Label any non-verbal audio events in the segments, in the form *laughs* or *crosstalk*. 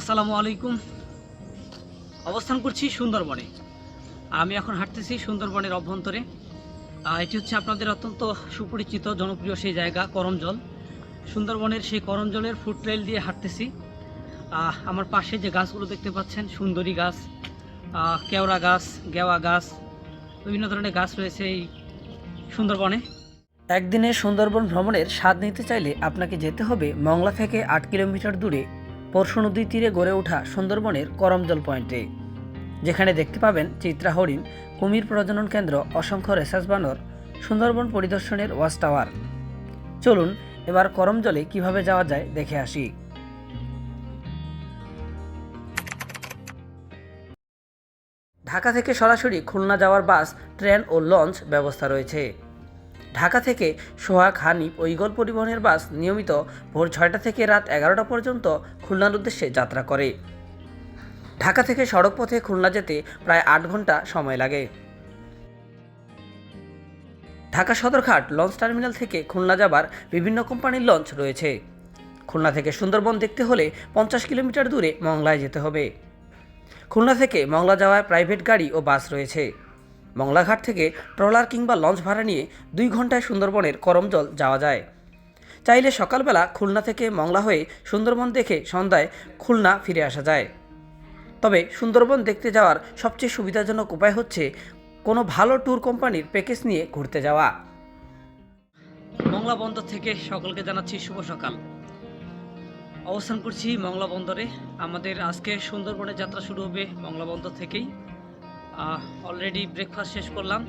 আসসালামু আলাইকুম। অবস্থান করছি সুন্দরবনে। আমি এখন হাঁটতেছি সুন্দরবনের অভ্যন্তরে। এটি হচ্ছে আপনাদের অত্যন্ত সুপরিচিত, জনপ্রিয় সেই জায়গা, করমজল। সুন্দরবনের সেই করমজলের ফুট ট্রেল দিয়ে হাঁটতেছি। আমার পাশে যে গাছগুলো দেখতে পাচ্ছেন, সুন্দরী গাছ কেওড়া গাছ, গেওয়া গাছ, বিভিন্ন ধরনের গাছ রয়েছে এই সুন্দরবনে। একদিনে সুন্দরবন ভ্রমণের স্বাদ নিতে চাইলে আপনাকে যেতে হবে মংলা থেকে আট কিলোমিটার দূরে পরশু নদীর তীরে গড়ে ওঠা সুন্দরবনের করমজল পয়েন্টে। যেখানে দেখতে পাবেন চিত্রা হরিণ, কুমির প্রজনন কেন্দ্র, অসংখ্য রেসার্চ বানর, সুন্দরবন পরিদর্শনের ওয়াচ টাওয়ার। চলুন, এবার করমজলে কীভাবে যাওয়া যায় দেখে আসি। ঢাকা থেকে সরাসরি খুলনা যাওয়ার বাস, ট্রেন ও লঞ্চ ব্যবস্থা রয়েছে। ঢাকা থেকে সোহাগ হানিফ ও ইগল পরিবহনের বাস নিয়মিত ভোর ছয়টা থেকে রাত এগারোটা পর্যন্ত খুলনার উদ্দেশ্যে যাত্রা করে। ঢাকা থেকে সড়ক পথে খুলনা যেতে প্রায় আট ঘণ্টা সময় লাগে। ঢাকা সদরঘাট লঞ্চ টার্মিনাল থেকে খুলনা যাবার বিভিন্ন কোম্পানির লঞ্চ রয়েছে। খুলনা থেকে সুন্দরবন দেখতে হলে পঞ্চাশ কিলোমিটার দূরে মংলায় যেতে হবে। খুলনা থেকে মংলা যাওয়ার প্রাইভেট গাড়ি ও বাস রয়েছে। মংলাঘাট থেকে ট্রলার কিংবা লঞ্চ ভাড়া নিয়ে দুই ঘন্টায় সুন্দরবনের করমজল যাওয়া যায়। চাইলে সকালবেলা খুলনা থেকে মংলা হয়ে সুন্দরবন দেখে সন্ধ্যায় খুলনা ফিরে আসা যায়। তবে সুন্দরবন দেখতে যাওয়ার সবচেয়ে সুবিধাজনক উপায় হচ্ছে কোনো ভালো ট্যুর কোম্পানির প্যাকেজ নিয়ে ঘুরতে যাওয়া। মংলা বন্দর থেকে সকলকে জানাচ্ছি শুভ সকাল। অবস্থান করছি মংলা বন্দরে। আমাদের আজকে সুন্দরবনের যাত্রা শুরু হবে মংলা বন্দর থেকেই। অলরেডি ব্রেকফাস্ট শেষ করলাম।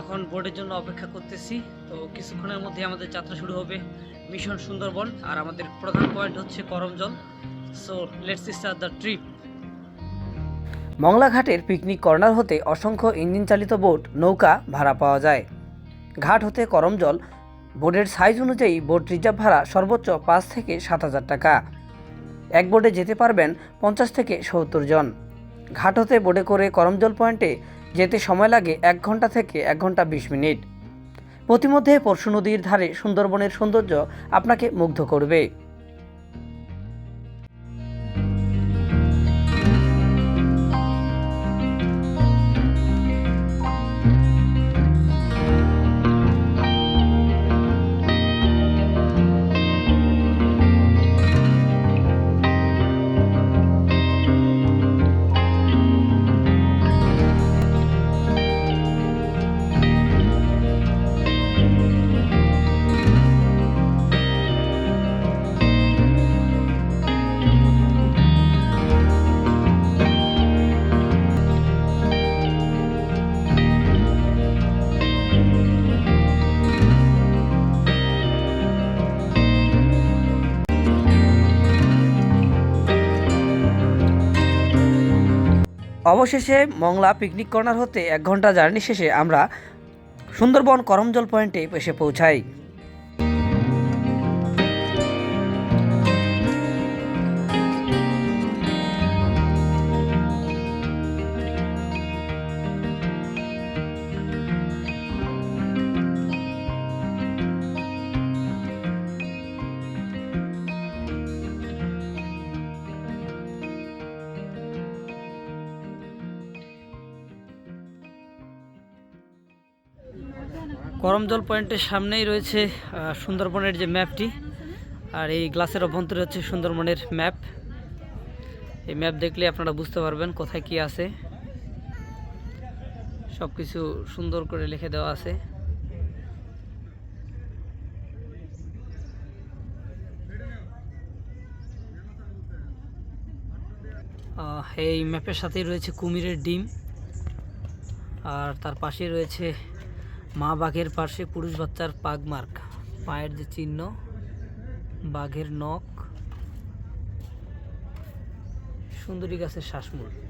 এখন বোর্ডের জন্য অপেক্ষা করতেছি। তো কিছুক্ষণের মধ্যে আমাদের যাত্রা শুরু হবে মিশন সুন্দরবন আর আমাদের প্রধান পয়েন্ট হচ্ছে Karamjal. So let's start the trip মংলাঘাটের picnic corner হতে অসংখ্য ইঞ্জিন চালিত বোট নৌকা ভাড়া পাওয়া যায়। ঘাট হতে করমজল বোর্ডের সাইজ অনুযায়ী বোট রিজার্ভ ভাড়া সর্বোচ্চ পাঁচ থেকে সাত হাজার টাকা। এক বোর্ডে যেতে পারবেন পঞ্চাশ থেকে সত্তর জন। ঘাট হতে বোর্ডে করে করমজল পয়েন্টে যেতে সময় লাগে এক ঘণ্টা থেকে এক ঘণ্টা বিশ মিনিট। প্রতিমধ্যে পরশু নদীর ধারে সুন্দরবনের সৌন্দর্য আপনাকে মুগ্ধ করবে। অবশেষে মংলা পিকনিক কর্নার হতে এক ঘণ্টা জার্নি শেষে আমরা সুন্দরবন করমজল পয়েন্টে এসে পৌঁছাই। করমজল পয়েন্টের সামনেই রয়েছে সুন্দরবনের যে ম্যাপটি। আর এই গ্লাসের অভ্যন্তরে হচ্ছে সুন্দরবনের ম্যাপ। এই ম্যাপ দেখলে আপনারা বুঝতে পারবেন কোথায় কি আছে। সব কিছু সুন্দর করে লিখে দেওয়া আছে। এই ম্যাপের সাথেই রয়েছে কুমিরের ডিম। আর তার পাশে রয়েছে মা বাঘের পাশে পুরুষ বাচ্চার পাগ মার্ক। পায়ের যে চিহ্ন, বাঘের নখ। সুন্দরী গাছের শ্বাসমূল।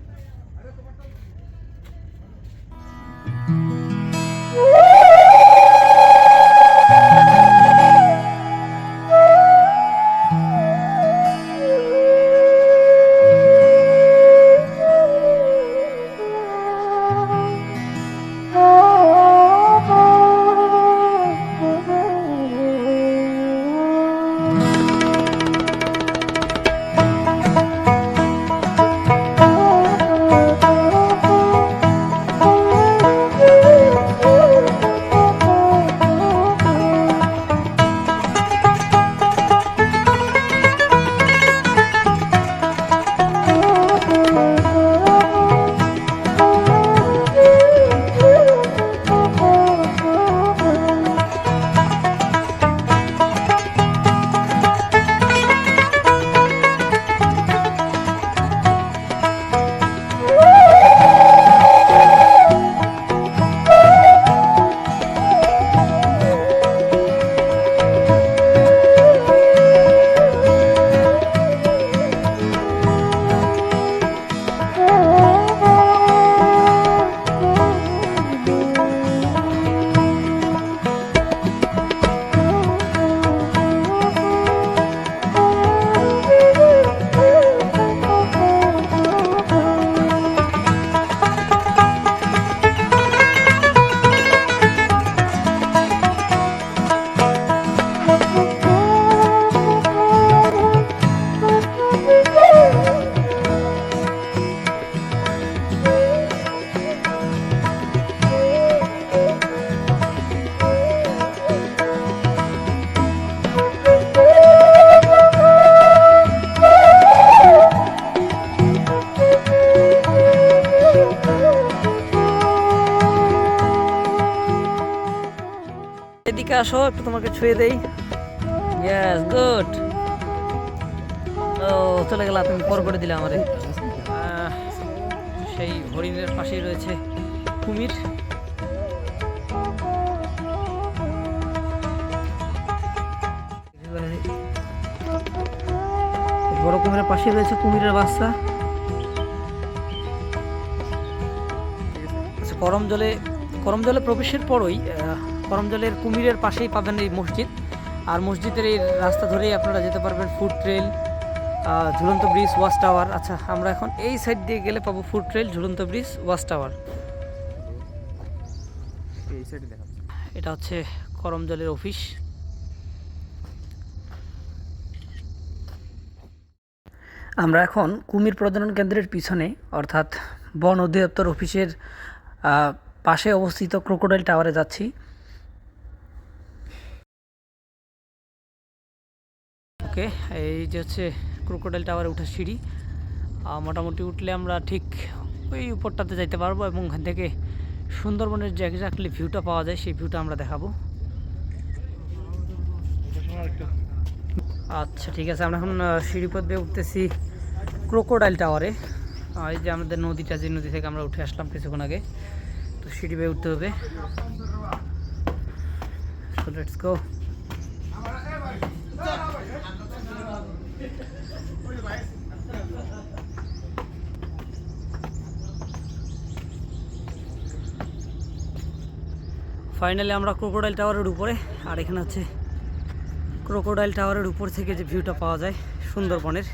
এদিকে আসো একটু তোমাকে ছুঁয়ে দেই। ইয়েস গুড ও চলে গেল তুমি পর করে দিলে আমারে। সেই হরিণের পাশেই রয়েছে কুমির। বড় কুমিরের পাশে রয়েছে কুমিরের বাচ্চা। আচ্ছা, করম জলে করম জলে প্রবেশের পরই আহ, করম জলের কুমিরের পাশেই পাবেন এই মসজিদ। আর মসজিদের এই রাস্তা ধরেই আপনারা যেতে পারবেন ফুড ট্রেল ঝুলন্ত ব্রিজ ওয়াচ টাওয়ার আচ্ছা আমরা এখন এই সাইড দিয়ে গেলে পাবো ফুড ট্রেল ঝুলন্ত ব্রিজ ওয়াচ টাওয়ার এটা হচ্ছে করম জলের অফিস আমরা এখন কুমির প্রজনন কেন্দ্রের পিছনে অর্থাৎ বন অধিদপ্তর অফিসের পাশে অবস্থিত ক্রোকোডাইল টাওয়ারে যাচ্ছি। ওকে, এই যে হচ্ছে ক্রোকোডাইল টাওয়ারে উঠার সিঁড়ি। মোটামুটি উঠলে আমরা ঠিক ওই উপরটাতে যাইতে পারব এবং ওখান থেকে সুন্দরবনের যে এক্স্যাক্টলি ভিউটা পাওয়া যায়, সেই ভিউটা আমরা দেখাবো। আচ্ছা ঠিক আছে, আমরা এখন সিঁড়িপথ দিয়ে উঠতেছি ক্রোকোডাইল টাওয়ারে এই যে আমাদের নদীটা, যে নদী থেকে আমরা উঠে আসলাম কিছুক্ষণ আগে, তো সিঁড়ি বেয়ে উঠতে হবে। লেটস গো ফাইনালি আমরা ক্রোকোডাইল টাওয়ারের উপরে, আর এখানে হচ্ছে ক্রোকোডাইল টাওয়ারের উপর থেকে যে ভিউটা পাওয়া যায় সুন্দরবনের।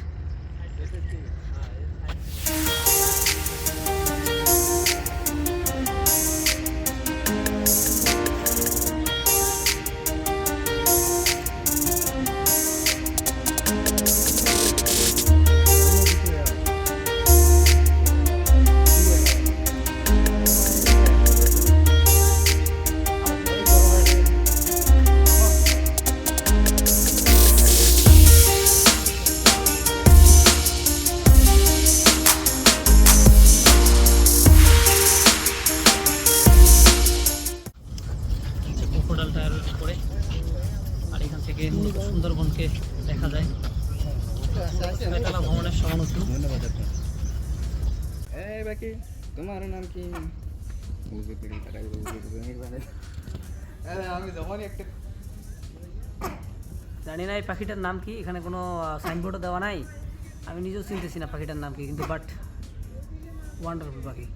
ক্রোকোডাইল টাওয়ারের আর এখান থেকে সুন্দরবনকে দেখা যায়। ছয়তলা ভ্রমণের সমানুতি ধন্যবাদ এই বাকি তোমার নাম কি? জানি না এই পাখিটার নাম কি? এখানে কোনো সাইনবোর্ডও দেওয়া নাই। আমি নিজেও চিনতেছি না পাখিটার নাম কি কিন্তু বাট ওয়ান্ডারফুল পাখি।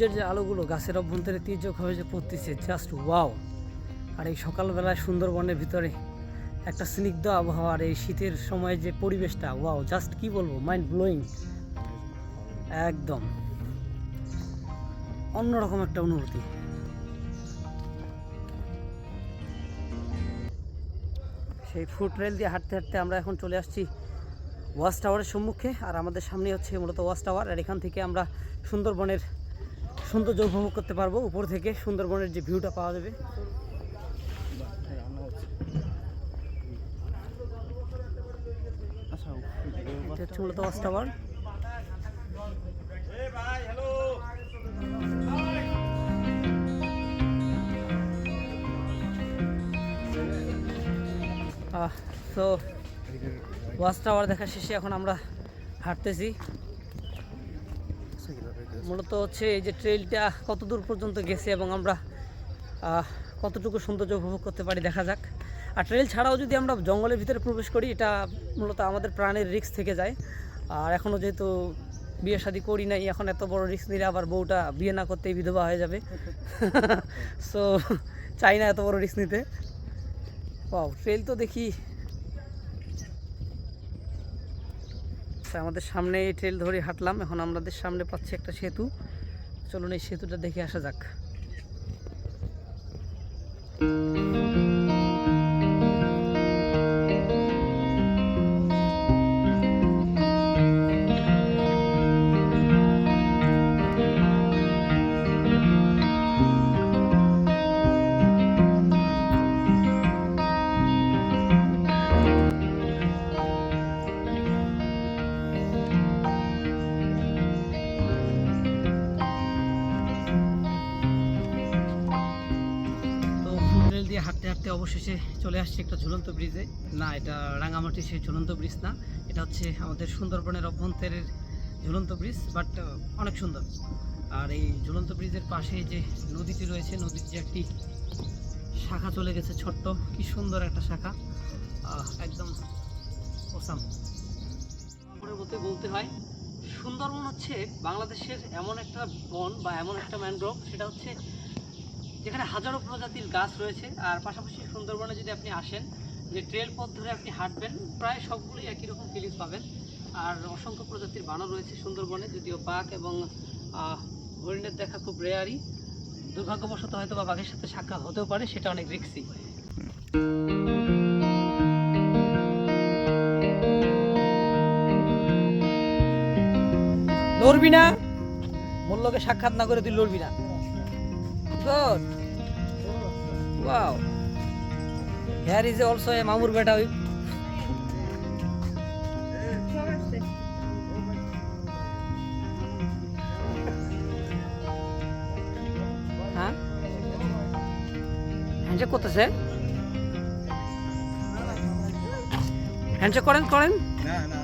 সূর্যের যে আলোগুলো গাছের অভ্যন্তরে তির্যক হয়ে যে পড়তেছে জাস্ট ওয়াও আর এই সকালবেলায় সুন্দরবনের ভিতরে একটা স্নিগ্ধ আবহাওয়া আর এই শীতের সময় যে পরিবেশটা ওয়াও জাস্ট কি বলব মাইন্ড ব্লোয়িং একদম। অন্যরকম একটা অনুভূতি। সেই ফুট রেল দিয়ে হাঁটতে হাঁটতে আমরা এখন চলে আসছি ওয়াচ টাওয়ারের সম্মুখে, আর আমাদের সামনে হচ্ছে মূলত ওয়াচ টাওয়ার আর এখান থেকে আমরা সুন্দরবনের সৌন্দর্য উপভোগ করতে পারব। উপর থেকে সুন্দরবনের যে ভিউটা পাওয়া যাবে। তো ওয়াচ টাওয়ার দেখা শেষে এখন আমরা হাঁটতেছি। মূলত হচ্ছে এই যে ট্রেলটা কত দূর পর্যন্ত গেছে এবং আমরা কতটুকু সৌন্দর্য উপভোগ করতে পারি দেখা যাক। আর ট্রেল ছাড়াও যদি আমরা জঙ্গলের ভিতরে প্রবেশ করি, এটা মূলত আমাদের প্রাণের রিস্ক থেকে যায়। আর এখনও যেহেতু বিয়ে শাদি করি নাই, এখন এত বড় রিস্ক নিলে আবার বউটা বিয়ে না করতেই বিধবা হয়ে যাবে। *laughs* সো চাই না এত বড় রিস্ক নিতে। ও ট্রেল তো দেখি আচ্ছা আমাদের সামনে এই ট্রেল ধরে হাঁটলাম, এখন আমাদের সামনে পাচ্ছি একটা সেতু। চলুন এই সেতুটা দেখে আসা যাক। অবশেষে চলে আসছে একটা ঝুলন্ত ব্রিজে না, এটা রাঙামাটি সেই ঝুলন্ত ব্রিজ না। এটা হচ্ছে আমাদের সুন্দরবনের অভ্যন্তরের ঝুলন্ত ব্রিজ বাট অনেক সুন্দর। আর এই ঝুলন্ত ব্রিজের পাশে যে নদীটি রয়েছে, নদীর যে একটি শাখা চলে গেছে ছোট্ট, কি সুন্দর একটা শাখা। একদম ওসাম বলতে বলতে হয়, সুন্দরবন হচ্ছে বাংলাদেশের এমন একটা বন বা এমন একটা ম্যানগ্রোভ সেটা হচ্ছে যেখানে হাজারো প্রজাতির গাছ রয়েছে। আর পাশাপাশি সুন্দরবনে যদি আপনি আসেন, যে ট্রেল পথ ধরে আপনি হাঁটবেন, প্রায় সবগুলোই একই রকম ফিলিংস পাবেন। আর অসংখ্য প্রজাতির বানর রয়েছে সুন্দরবনে, যদিও বাঘ এবং হরিণের দেখা খুব রেয়ারই দুর্ভাগ্যবশত হয়তো বা বাঘের সাথে সাক্ষাৎ হতেও পারে, সেটা অনেক রিক্সি লড়বি না। মূল্যকে সাক্ষাৎ না করে তুই লড়বি না। Good. Wow. Here is also a Mamur beta. হ্যাঁ হ্যান্ডশেক করতেছে হ্যান্ডশেক করেন করেন না না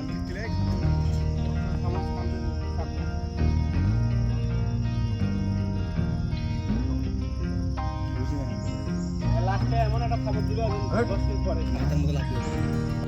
একটা খবর দিল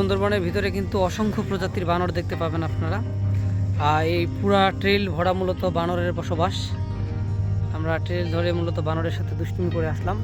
সুন্দরবনের ভিতরে কিন্তু অসংখ্য প্রজাতির বানর দেখতে পাবেন আপনারা। আর এই পুরা ট্রেল ভরা মূলত বানরের বসবাস। আমরা ট্রেল ধরে মূলত বানরের সাথে দুষ্টুমি করে আসলাম।